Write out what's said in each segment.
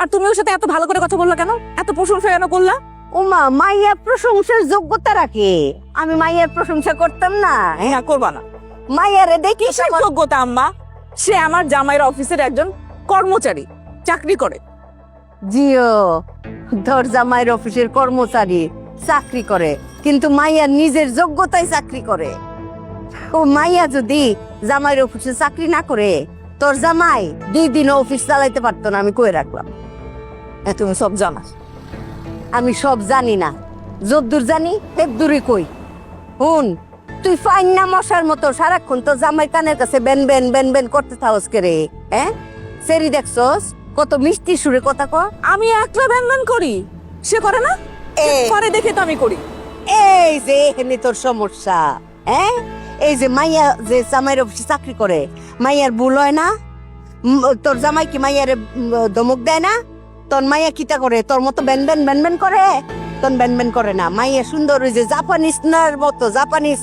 আর তুমি ওর সাথে এত ভালো করে কথা বললা কেন? এত প্রশংসা কেন করলা? ওমা মাইয়া প্রশংসার যোগ্যতা রাখে। আমি মাইয়ার প্রশংসা করতাম না। হ্যাঁ করবা না। মাইয়ারে দেখি কিসের যোগ্যতা আম্মা? সে আমার জামাইয়ের অফিসের একজন কর্মচারী চাকরি করে। জিও ধর জামাইয়ের অফিসের কর্মচারী চাকরি করে। কিন্তু মাইয়া নিজের যোগ্যতায় চাকরি করে। ও মাইয়া যদি জামাইয়ের অফিসে চাকরি না করে তোর জামাই দুই দিন অফিস চালাইতে পারতো না আমি কয়ে রাখলাম। হ্যাঁ তুমি সব জানা। আমি সব জানি না। যদ্দূর জানি তেদ্দূরই কই। হুন তুই ফাইন না মশার মতো সারাক্ষণ তো জামাই কানের কাছে বেন বেন বেন বেন করতে থাকস কে রে হ্যাঁ? সেরি দেখছস কত মিষ্টি সুরে কথা ক আমি একলা বেন বেন করি সে করে না? এ। করে দেখে তো আমি করি। এই যে এখানে তোর সমস্যা হ্যাঁ? এই যে মাইয়া যে জামাইয়ের অফিসে চাকরি করে মাইয়ার ভুল হয় না? তোর জামাই কি মাইয়ারে ধমক দেয় না? তোর মাইয়া কিতা করে? তোর মতো বেন বেন বেন বেন করে? তোর বেন বেন করে না। মাইয়া সুন্দর ওই যে জাপানিস নার মতো জাপানিস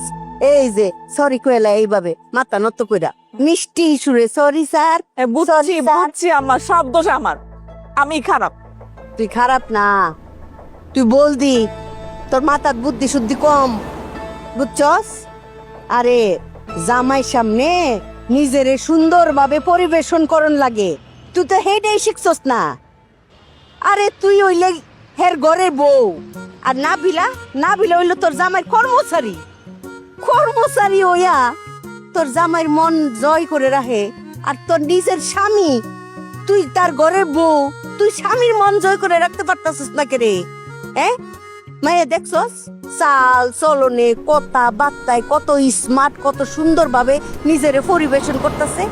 এই যে সরি কইলা এইভাবে মাথা নত কইরা। মিষ্টি সুরে সরি স্যার। বুঝছি বুঝছি আমার সব দোষ আমার। আমি খারাপ। তুই খারাপ না। তুই বল দি তোর মাথার বুদ্ধি শুদ্ধি কম। বুঝছস? আরে জামাই সামনে নিজেরে সুন্দরভাবে পরিবেশন করন লাগে। তুই তো হেডেই শিখছস না। আরে তুই হইলে হের ঘরের বউ। আর না বিলা না বিলা হইল তোর জামাই কর্মচারী। কর্মচারী হইয়া তোর জামাইয়ের মন জয় করে রাখে, আর তোর নিজের স্বামী, তুই তার ঘরের বউ, তুই স্বামীর মন জয় করে রাখতে পারতাছিস না কে রে? হ্যাঁ? মায়ে দেখছস? চাল, চলনে, কথা, বার্তায় কত স্মার্ট কত সুন্দরভাবে নিজেরে পরিবেশন করতেছে।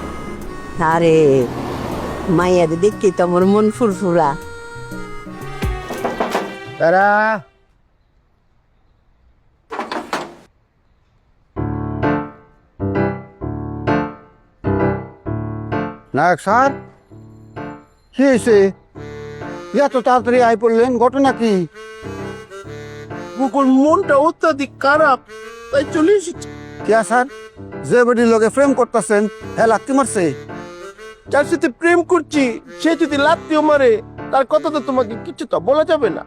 আরে মায়ের দেখি তো আমার মন ফুরফুরা। তারা নায়ক স্যার কি হয়েছে? এত তাড়াতাড়ি আই পড়লেন ঘটনা কি? বুকুর মনটা অত্যাধিক খারাপ তাই চলে এসেছি। কিয়া স্যার? যে বেটির লোকে ফ্রেম করতেছেন হ্যাঁ লাগতে মারছে। যার সাথে প্রেম করছি সে যদি লাত্তিও মারে তার কথা তো তোমাকে কিছু তো বলা যাবে না।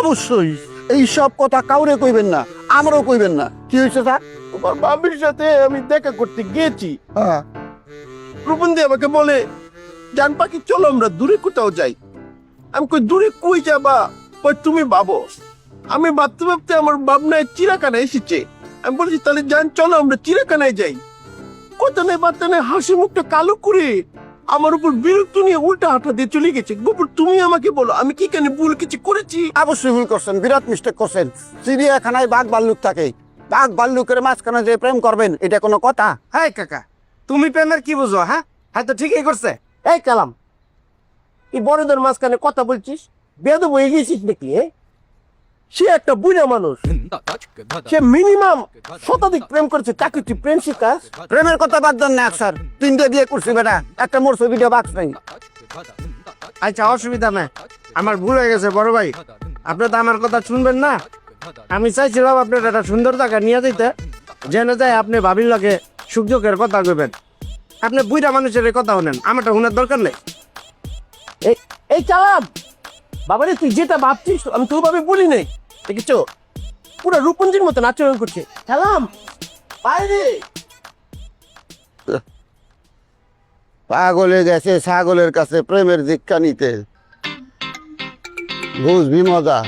অবশ্যই এই সব কথা কাউরে কইবেন না আমারও কইবেন না। কি হয়েছে স্যার? তোমার বাবির সাথে আমি দেখা করতে গিয়েছি। হ্যাঁ। রূপন্দি আমাকে বলে জান পাখি চলো আমরা দূরে কোথাও যাই। আমি কই দূরে কই যাবা? কই তুমি ভাবো। আমি ভাবতে ভাবতে আমার ভাবনায় চিরাখানা এসেছে। আমি বলছি তাহলে জান চলো আমরা চিরাখানায় যাই। কথা নেই বার্তা নেই হাসি মুখটা কালো করে আমার উপর বিরক্ত নিয়ে উল্টা হাঁটা দিয়ে চলে গেছে। গোপর তুমি আমাকে বলো আমি কি কেন ভুল কিছু করেছি? অবশ্যই ভুল করছেন বিরাট মিস্টেক করছেন। চিড়িয়াখানায় বাঘ ভাল্লুক থাকে। বাঘ ভাল্লুকের মাঝখানে যে প্রেম করবেন এটা কোনো কথা? হাই কাকা তুমি প্রেমের কি বুঝো হ্যাঁ? হ্যাঁ তো ঠিকই করছে। এই কালাম এই বড়দের মাঝখানে কথা বলছিস? বেদ হয়ে গেছিস নাকি? সে একটা বুড়া মানুষ। সে মিনিমাম শতাধিক প্রেম করেছে। তাকে তুই প্রেম শিখাস প্রেমের কথা বাদ দেন না স্যার। তিনটে বিয়ে করছি বেটা। একটা মোর ছবিটা বাক্স নাই। আচ্ছা অসুবিধা নাই। আমার ভুল হয়ে গেছে বড় ভাই। আপনি তো আমার কথা শুনবেন না। আমি চাইছিলাম আপনার একটা সুন্দর জায়গা নিয়ে দিতে জেনে যায় আপনি ভাবির লগে সুযোগের কথা কইবেন। আপনি বুড়া মানুষের কথা শুনেন। আমারটা শুনার দরকার নেই। এই এই চালাম। বাবারে তুই যেটা ভাবছিস আমি তো ভাবে বলি নাই। দেখেছ? পুরো রূপঞ্জির মতো আচরণ করছে। খেলাম। বাইরে পাগলে গেছে ছাগলের কাছে প্রেমের দীক্ষা নিতে। বুঝবি মজা।